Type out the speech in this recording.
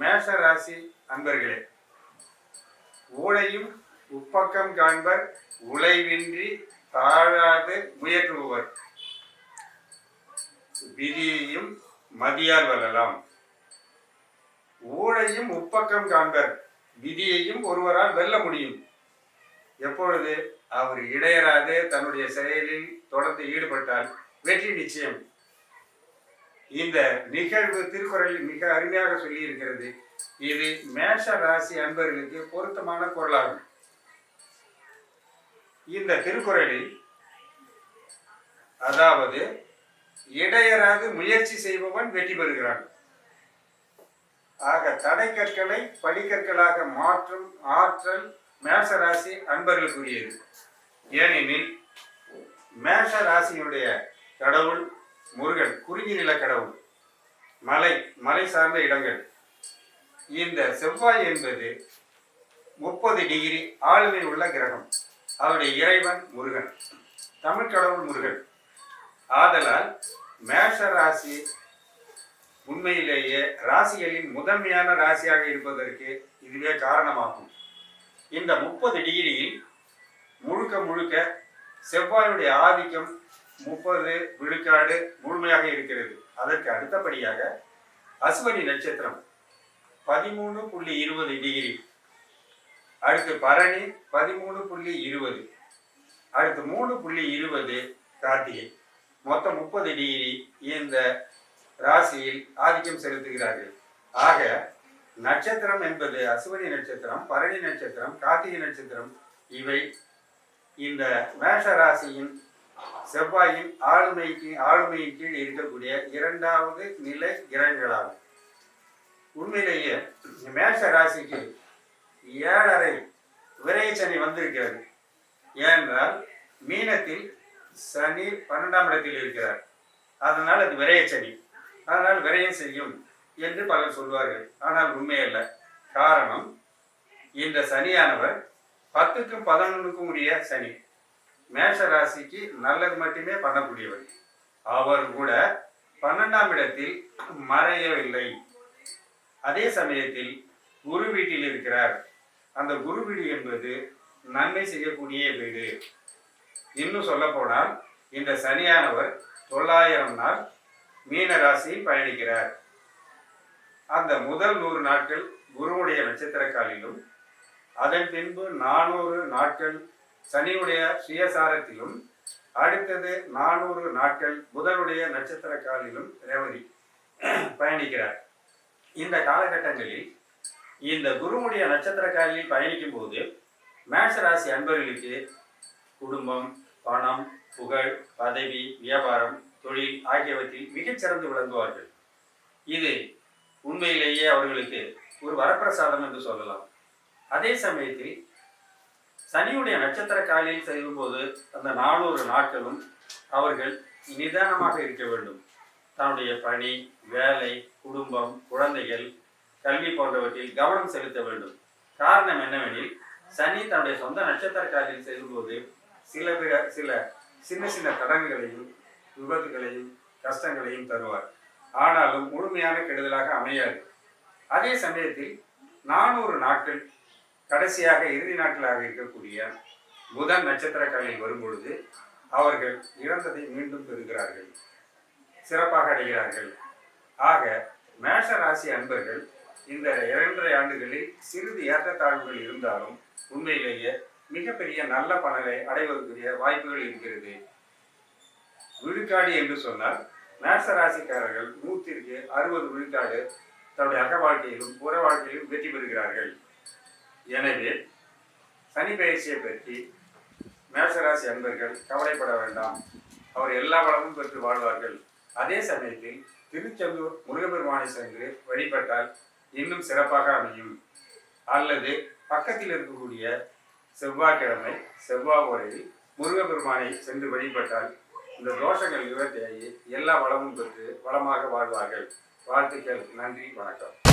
மேஷ ராசி அன்பர்களே ஊழையும் உப்பக்கம் காண்பர் உழைவின்றி தாழாது முயற்றுபவர். விதியையும் மதியால் வரலாம் ஊழையும் உப்பக்கம் காண்பர் விதியையும் ஒருவரால் வெல்ல முடியும். எப்பொழுது அவர் இடையராது தன்னுடைய செயலில் தொடர்ந்து ஈடுபட்டால் வெற்றி நிச்சயம். இந்த நிகழ்வு திருக்குறளில் மிக அருமையாக சொல்லி இருக்கிறது இது மேஷ ராசி அன்பர்களுக்கு பொருத்தமான குரலாகும். இந்த திருக்குறளில் அதாவது இடையராது முயற்சி செய்பவன் வெற்றி பெறுகிறான். ஆக தடைக்கற்களை படிக்கற்களாக மாற்றும் ஆற்றல் மேஷ ராசி அன்பர்களுக்குரியது. ஏனெனில் மேஷ ராசியினுடைய கடவுள் முருகன் குறிஞ்சி நிலக்கடவுள் மலை மலை சார்ந்த இடங்கள். இந்த செவ்வாய் என்பது முப்பது டிகிரி ஆளுமை உள்ள கிரகம். அவருடைய இறைவன் முருகன். தமிழ் கடவுள் முருகன். ஆதலால் மேஷ ராசி உண்மையிலேயே ராசிகளின் முதன்மையான ராசியாக இருப்பதற்கு இதுவே காரணமாகும். இந்த முப்பது டிகிரியில் முழுக்க முழுக்க செவ்வாயுடைய ஆதிக்கம் முப்பது விழுக்காடு முழுமையாக இருக்கிறது. அதற்கு அடுத்தபடியாக அஸ்வனி நட்சத்திரம் பதிமூணு புள்ளி இருபது டிகிரி. அடுத்து பரணி பதிமூணு புள்ளி இருபது. அடுத்து மூணு புள்ளி இருபது கார்த்திகை. மொத்தம் முப்பது டிகிரி இந்த ராசியில் ஆதிக்கம் செலுத்துகிறார்கள். ஆக நட்சத்திரம் என்பது அசுவனி நட்சத்திரம் பரணி நட்சத்திரம் கார்த்திகை நட்சத்திரம் இவை இந்த மேஷ ராசியின் செவ்வாயின் ஆளுமைக்கு ஆளுமையின் கீழ் இருக்கக்கூடிய இரண்டாவது நிலை கிரகங்களாகும். உண்மையிலேயே மேஷ ராசிக்கு ஏழரை விரை சனி வந்திருக்கிறது. ஏனென்றால் மீனத்தில் சனி பன்னெண்டாம் இடத்தில் இருக்கிறார். அதனால் அது விரையச்சனி சனி. அதனால் விரையம் செய்யும் என்று பலர் சொல்வார்கள். ஆனால் உண்மையல்ல. காரணம் இந்த சனியானவர் பத்துக்கும் பதினொன்றுக்கும் உரிய சனி. மேஷ ராசிக்கு நல்லது மட்டுமே பண்ணக்கூடியவர். அவர் கூட பன்னெண்டாம் இடத்தில் மறையவில்லை. அதே சமயத்தில் குரு வீட்டில் இருக்கிறார். அந்த குரு வீடு என்பது நன்மை செய்யக்கூடிய வீடு. இன்னும் சொல்ல போனால் இந்த சனியானவர் தொள்ளாயிரம் நாள் மீன ராசியில் பயணிக்கிறார். அந்த முதல் நூறு நாட்கள் குருவுடைய நட்சத்திர காலிலும் அதன் பின்பு நானூறு நாட்கள் சனியுடைய சுயசாரத்திலும் அடுத்தது நானூறு நாட்கள் புதனுடைய நட்சத்திர காலிலும் ரேவதி பயணிக்கிறார். இந்த காலகட்டங்களில் இந்த குருவுடைய நட்சத்திர காலில் பயணிக்கும் போது மேஷ ராசி அன்பர்களுக்கு குடும்பம் பணம் புகழ் பதவி வியாபாரம் தொழில் ஆகியவற்றில் மிகச்சிறந்து விளங்குவார்கள். இது உண்மையிலேயே அவர்களுக்கு ஒரு வரப்பிரசாதம் என்று சொல்லலாம். அதே சமயத்தில் சனியுடைய நட்சத்திர காலையில் செய்யும்போது அந்த நானூறு நாட்களும் அவர்கள் நிதானமாக இருக்க வேண்டும். தன்னுடைய பணி வேலை குடும்பம் குழந்தைகள் கல்வி போன்றவற்றில் கவனம் செலுத்த வேண்டும். காரணம் என்னவெனில் சனி தன்னுடைய சொந்த நட்சத்திர காலையில் செய்யும்போது சில பிற சில சின்ன சின்ன தடங்குகளையும் விபத்துகளையும் கஷ்டங்களையும் தருவார். ஆனாலும் முழுமையான கெடுதலாக அமையாது. அதே சமயத்தில் நானூறு நாட்கள் கடைசியாக இறுதி நாட்களாக இருக்கக்கூடிய புதன் நட்சத்திர வரும்பொழுது அவர்கள் இழந்ததை மீண்டும் பெறுகிறார்கள். சிறப்பாக அடைகிறார்கள். ஆக மேஷ ராசி அன்பர்கள் இந்த இரண்டரை ஆண்டுகளில் சிறிது ஏற்றத்தாழ்வுகள் இருந்தாலும் உண்மையிலேயே மிகப்பெரிய நல்ல பலனை அடைவதற்குரிய வாய்ப்புகள் இருக்கிறது. விழுக்காடு என்று சொன்னால் மேஷ ராசிக்காரர்கள் நூற்றிற்கு அறுபது விழுக்காடு தன்னுடைய அக வாழ்க்கையிலும் புற வாழ்க்கையிலும் வெற்றி பெறுகிறார்கள். எனவே சனி பயிற்சியை பற்றி மேசராசி அன்பர்கள் கவலைப்பட வேண்டாம். அவர் எல்லா வளமும் பெற்று வாழ்வார்கள். அதே சமயத்தில் திருச்செந்தூர் முருகபெருமானை சென்று வழிபட்டால் இன்னும் சிறப்பாக அமையும். அல்லது பக்கத்தில் இருக்கக்கூடிய செவ்வாய்க்கிழமை செவ்வாய் உரையில் முருகபெருமானை சென்று வழிபட்டால் இந்த தோஷங்கள் நிவர்த்தியாகி எல்லா வளமும் பெற்று வளமாக வாழ்வார்கள். வாழ்த்துக்கள். நன்றி. வணக்கம்.